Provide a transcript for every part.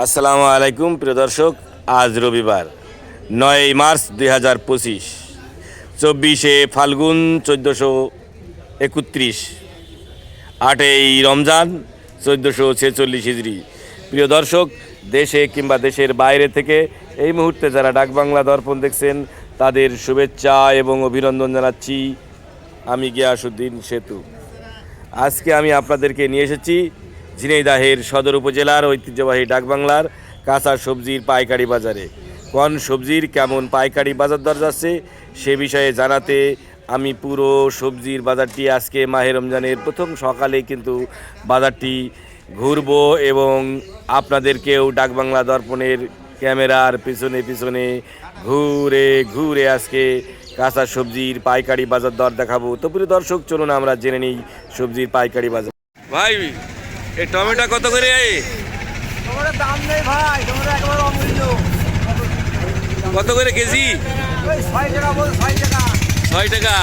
আসসালামু আলাইকুম, প্রিয় দর্শক, আজ রবিবার নয় মার্চ দুই হাজার পঁচিশ, চব্বিশে ফাল্গুন চোদ্দোশো একত্রিশ, আটই রমজান চোদ্দোশো ছেচল্লিশ হিজড়ি প্রিয় দর্শক, দেশে কিংবা দেশের বাইরে থেকে এই মুহূর্তে যারা ডাকবাংলা দর্পণ দেখছেন, তাদের শুভেচ্ছা এবং অভিনন্দন জানাচ্ছি আমি গিয়াসুদ্দিন সেতু। আজকে আমি আপনাদেরকে নিয়ে এসেছি ঝিনাইদাহের সদর উপজেলার ঐতিহ্যবাহী ডাকবাংলার কাঁচা সবজির পাইকারি বাজারে। কোন সবজির কেমন পাইকারি বাজার দর যাচ্ছে সে বিষয়ে জানাতে আমি পুরো সবজির বাজারটি আজকে মাহে রমজানের প্রথম সকালে কিন্তু বাজারটি ঘুরবো এবং আপনাদেরকেও ডাকবাংলা দর্পণের ক্যামেরার পিছনে পিছনে ঘুরে ঘুরে আজকে কাঁচা সবজির পাইকারি বাজার দর দেখাবো। তো প্রিয় দর্শক, চলুন আমরা জেনে নিই সবজির পাইকারি বাজার। ভাই এই টমেটো কত করে তোমার দাম নেই ভাই তোমরা একবার অমূল্য। কত করে কেজি? ছয় টাকা বল ছয় টাকা। ছয় টাকা।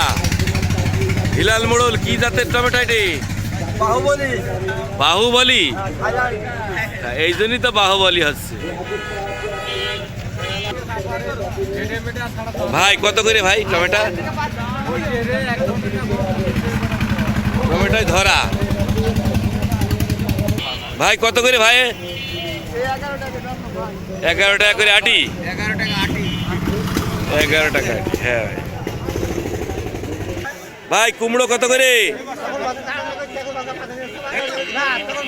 হিলাল মোড়ল কি জাতের টমেটো এটি? বাহুবলি। বাহুবলি? এই জন্যই তো বাহুবলি হচ্ছে। ভাই কত করে ভাই টমেটো? টমেটোয় ধরা। ভাই, কত করে ভাই? এগারো টাকা করে আটি? এগারো টাকা হ্যাঁ ভাই। ভাই, কুমড়ো কত করে?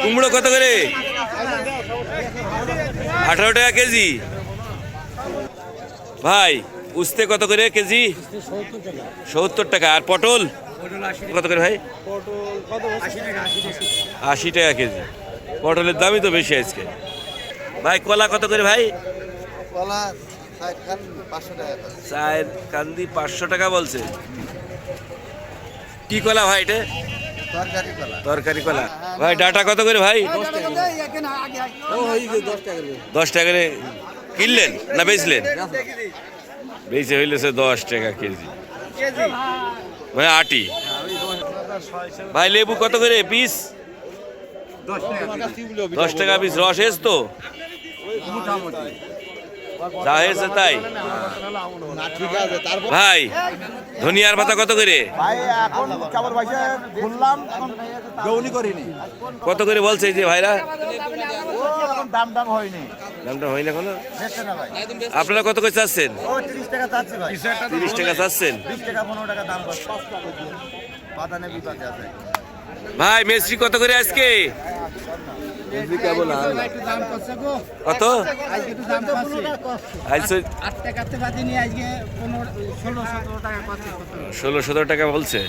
কুমড়ো কত করে? আঠারো টাকা কেজি। ভাই, উস্তে কত করে কেজি? সত্তর টাকা। আর পটল? কত করে ভাই? আশি টাকা কেজি। পটলের দামই তো বেশি আজকে। ভাই কলা কত করে ভাই? কলা চায়ের কান্দি পাঁচশো টাকা বলছে। কি কলা ভাই এটা? তরকারি কলা। ভাই ডাটা কত করে ভাই? হয়ে দশ টাকা দশ টাকা করে। কিনলেন না বেচলেন? বেচে হইলে সে দশ টাকা কেজি। মানে আটি। ভাই লেবু কত করে? পিস? দশ টাকা পিস রস এস তো? যা হয়েছে তাই? ঠিক আছে তারপর ভাই ধনিয়ার পাতা কত করে? কত করে বলছে যে ভাইরা? হয়নি। দামটা না কোনো দেখছে না ভাই। আপনারা কত করে চাচ্ছেন? তিরিশ টাকা চাচ্ছি তিরিশ টাকা চাচ্ছেন? টাকা টাকা দাম ভাই মেসরি কত করে আজকে? কত? আজকে ষোলো সতেরো টাকা বলছে।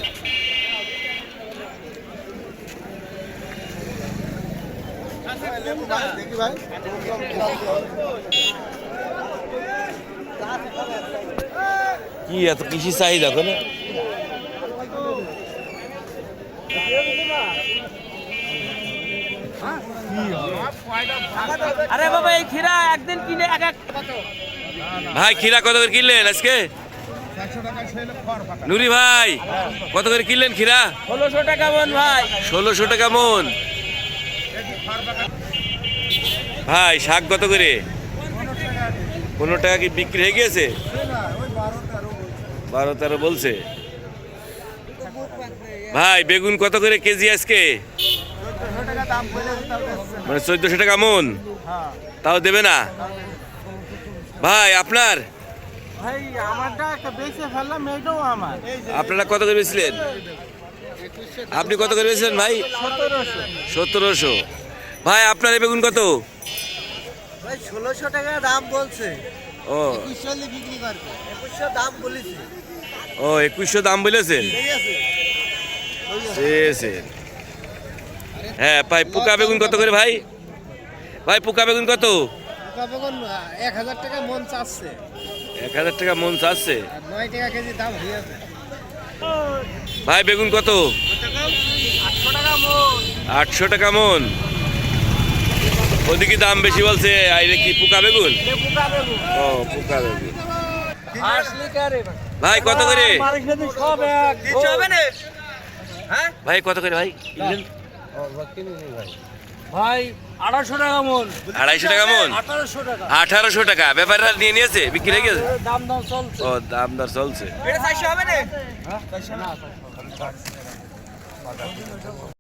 ভাই কি এত কৃষি চাহিদা কোনো আরে বাবা এই খিরা একদিন কিনে এক এক ভাই খিরা কত করে কিনলেন আজকে? নুরি ভাই কত করে কিনলেন খিরা ষোলোশো টাকা মন ভাই। ষোলোশো টাকা মন। ভাই শাক কত করে? পনেরো টাকা কি বিক্রি হয়ে গিয়েছে? বারো তেরো বলছে। ভাই বেগুন কত করে কেজি আজকে? মানে চোদ্দশো টাকা মন? তাও দেবে না? ভাই আপনার? আপনারা কত করে বেছিলেন আপনি কত করে বেছিলেন ভাই? সতেরোশো। ভাই আপনার বেগুন কত? ভাই ষোলোশো টাকা দাম বলছে। ও। একুশশো দাম বলেছে। ও একুশশো দাম বলেছেন? হ্যাঁ ভাই পোকা বেগুন কত করে ভাই? ভাই পোকা বেগুন কত? এক হাজার টাকা মন চাচ্ছে। এক হাজার টাকা মন চাচ্ছে? নয় টাকা কেজি দাম ভাই বেগুন কত? আটশো টাকা মন। আটশো টাকা মন ওদিকে দাম বেশি বলছে আইরে কি পোকা বেগুন? ও পোকা বেগুন। ভাই কত করে? না ভাই কত করে ভাই? ভাই আড়াইশো টাকা মন। আড়াইশো টাকা মন? আঠারোশো টাকা। আঠারোশো টাকা। ব্যাপারটা নিয়ে নিয়েছে? বিক্রি হয়ে গেছে? দাম দাম চলছে। ও দাম দর চলছে। এটা চারশো হবে না